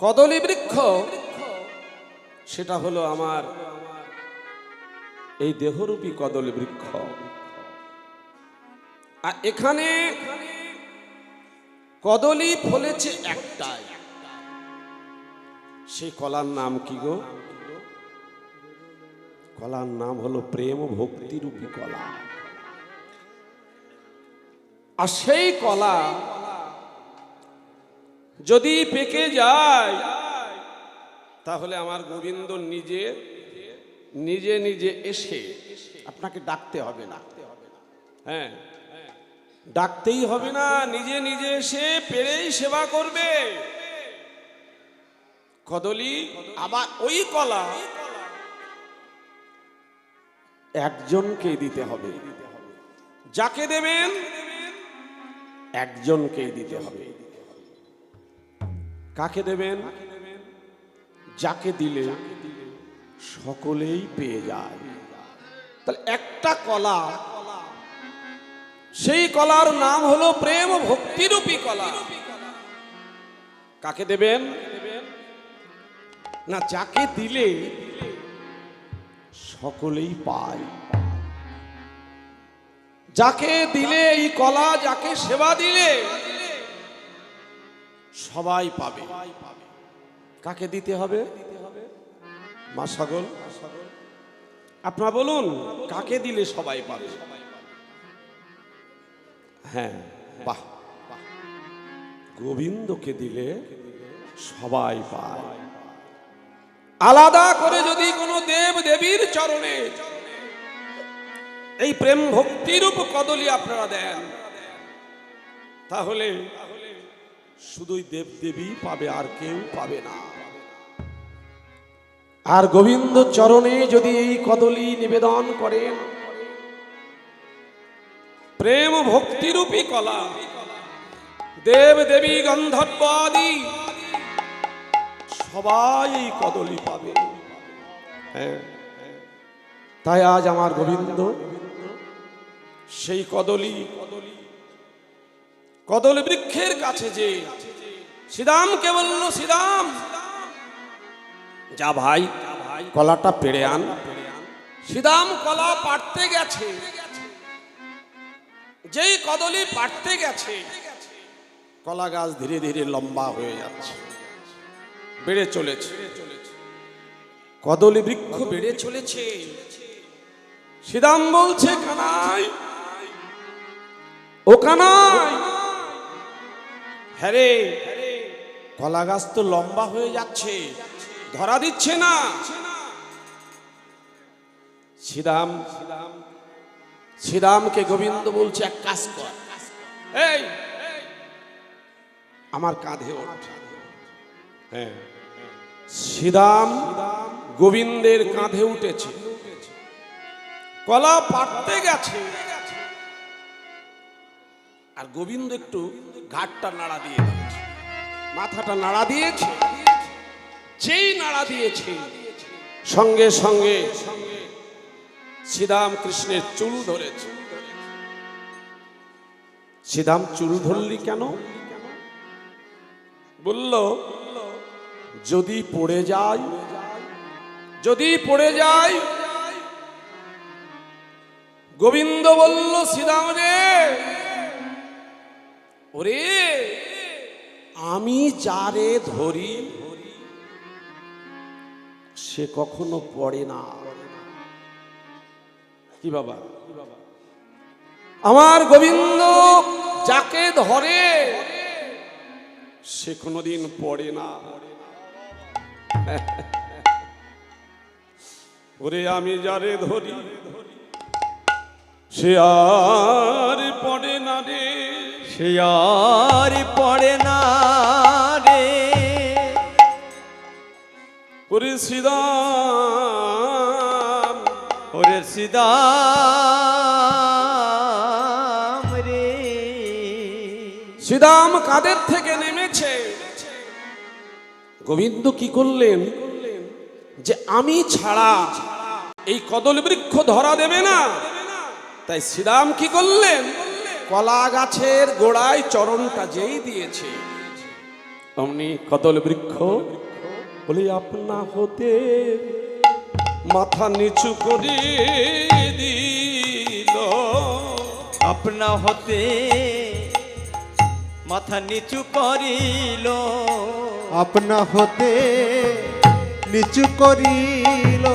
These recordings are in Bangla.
কদলী বৃক্ষ, সেটা হলো আমার এই দেহরূপী কদলী বৃক্ষ। আর এখানে কদলী ফলেছে একটাই। সেই কলার নাম কি গো? কলার নাম হলো প্রেম ভক্তিরূপী কলা। আর সেই কলা যদি পেকে যায়, তাহলে আমার গোবিন্দ নিজে নিজে নিজে এসে আপনাকে ডাকতে হবে না। হ্যাঁ ডাকতেই হবে না, নিজে নিজে এসে পেরেই সেবা করবে। কদলি, আবার ওই কলা একজনকে দিতে হবে। যাকে দেবেন, একজনকেই দিতে হবে। কাকে দেবেন? যাকে দিলে সকলেই পেয়ে যায়। তাহলে একটা কলা, সেই কলার নাম হলো প্রেম ভক্তিরূপী কলা। কাকে দেবেন? না, যাকে দিলে সকলেই পায়। যাকে দিলে এই কলা, যাকে সেবা দিলে সবাই পাবে। কাকে দিতে হবে? মা সাগর আপনারা বলুন, কাকে দিলে সবাই পাবে? হ্যাঁ বাহ। গোবিন্দকে দিলে সবাই পায়। আলাদা করে যদি কোনো দেব দেবীর চরণে এই প্রেম ভক্তিরূপ কদলি আপনারা দেন, তাহলে শুধুই দেব দেবী পাবে, আর কেউ পাবে না। আর গোবিন্দ চরণে যদি এই কদলি নিবেদন করেন, প্রেম ভক্তিরূপী কলা দেব দেবী গন্ধর্ব আদি সবাই এই কদলি পাবে। হ্যাঁ। তাই আজ আমার গোবিন্দ সেই কদলি কদলি বৃক্ষের কাছে যে। শ্রীরামকে বলল শ্রীরাম যা ভাই, কলাটা পেড়ে আন। শ্রীরাম কলা পাড়তে গেছে। যেই কদলি পাড়তে গেছে, কলা গাছ ধীরে ধীরে লম্বা হয়ে যাচ্ছে। বেড়ে চলেছে। কদলি বৃক্ষ বেড়ে চলেছে। শ্রীরাম বলছে, কানাই, ও কানাই হ্যাঁ রে, কলা গাছ তো লম্বা হয়ে যাচ্ছে, ধরা দিচ্ছে না। শ্রীরাম, শ্রীরামকে গোবিন্দ বলছে, এক কাজ কর। এই, আমার কাঁধে ওঠ। হ্যাঁ শ্রীরাম গোবিন্দের কাঁধে উঠেছে। কলা পাড়তে গেছে। আর গোবিন্দ একটু ঘাটটা নাড়া দিয়ে মাথাটা নাড়া দিয়েছে। যেই নাড়া দিয়েছে, সঙ্গে সঙ্গে শ্রীরাম কৃষ্ণের চুল ধরেছে। শ্রীরাম চুল ধরলি কেন? বলল, যদি পড়ে যায়, যদি পড়ে যায়, গোবিন্দ বলল, শ্রীরাম রে ওরে, আমি যারে ধরি, সে কখনো পড়ে না। কি বাবা? আমার গোবিন্দ যাকে ধরে, সে কোনোদিন পড়ে না। ওরে, আমি যারে ধরি, সে আর পড়ে না রে। সে আর পড়ে না রে। ওরে শ্রীরাম, ওরে সিদাম রে। শ্রীরাম কাদের থেকে নেমেছে? গোবিন্দ কি করলেন? যে আমি ছাড়া এই কদল বৃক্ষ ধরা দেবে না। তাই শ্রীরাম কি করলেন? কলা গাছের গোড়ায় চরণটা যেই দিয়েছে। অমনি কদল বৃক্ষ বলি আপনা হতে মাথা নিচু করে দিল। আপনা হতে মাথা নিচু করিল। আপনা হতে নিচু করিল।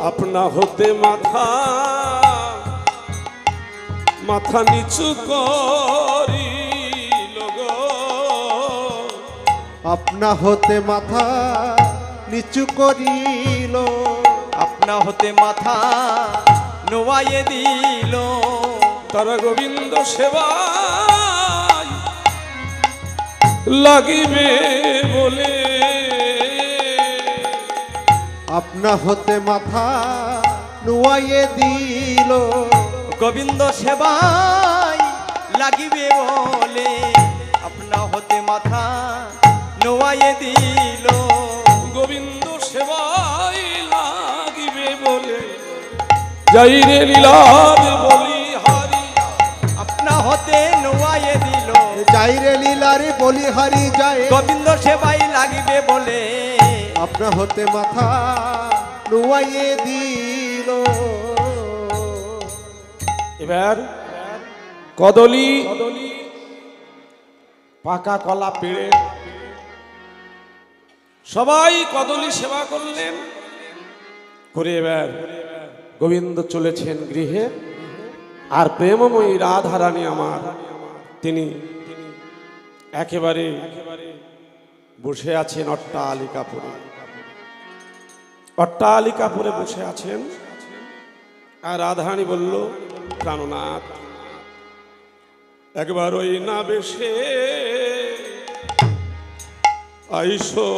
আপনা হতে মাথা মাথা নিচু করিল গো আপনা হতে মাথা নিচু করিল। আপনা হতে মাথা নোয়াইয়ে দিল। তারা গোবিন্দ সেবা লাগিবে বলে। আপনা হতে মাথা নুয়াইয়ে দিল। গোবিন্দ সেবাই লাগিবে বলে আপনা হতে মাথা নোয়াইয়ে দিল। গোবিন্দ সেবাই লাগিবে বলে যাই রে লীলার বলি হারি। আপনা হতে নোয়াইয়ে দিল। যাইরে লীলারে বলি হারি যায়। গোবিন্দ সেবাই লাগিবে বলে আপনা হতে মাথা নুয়াইয়ে দিল। এবার কদলি, পাকা কলা পেড়ে সবাই কদলি সেবা করলেন। করে এবার গোবিন্দ চলেছেন গৃহে। আর প্রেমময়ী রাধারানী আমার, তিনি একেবারে বসে আছেন অট্টালিকাপুরে। অট্টালিকাপুরে বসে আছেন। আর রাধারানী বলল প্রাণনাথ একবার ওই না বেশে আইসো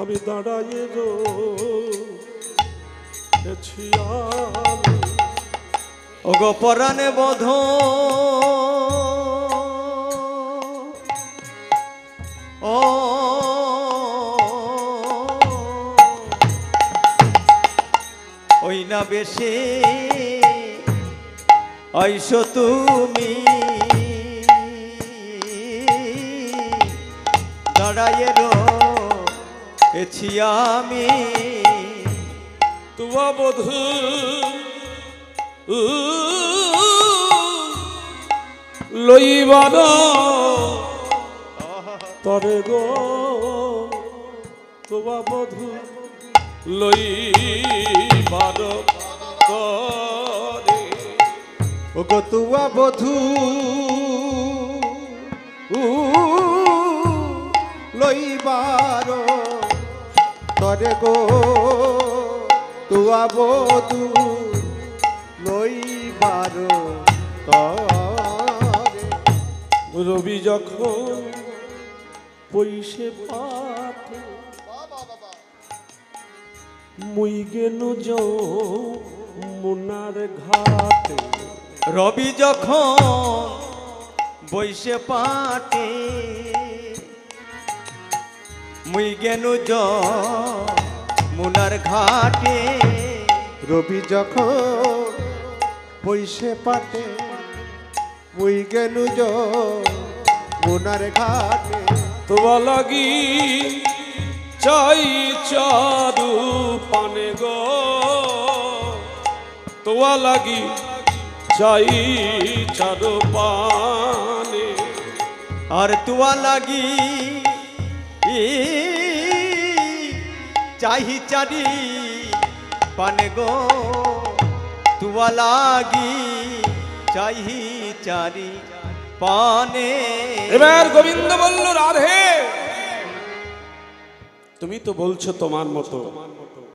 আমি দাঁড়াইয়ে রয়েছি আমি। ওগো পরাণে বোধ বেশে আইসো তুমি। দাঁড়াইয়ে রয়েছি আমি। তুয়া বধু লইবার তরে গো তুয়া বধু। লইবার তরে ও গো তুয়া বধু লইবার তরে গো। তুয়া বধু লইবার তরে রবি যখন পৈশে পাতে মুই গেল মুনার ঘাটে। রবি যখন বৈশে পাটে মুই জ মুনার ঘাটে। রবি যখন পৈশে পাতে মুই জ মোনার ঘাটে। তোমা লাগি চাই চাদু পানে গো। তোয়া লাগি চাই চারু পানে। আর তুয়া লাগি ই, চাহি চারি পানে গো। তুয়া লাগি চাহি চারি পানে। এবার গোবিন্দ বলল রাধে! তুমি তো বলছো তোমার মতো।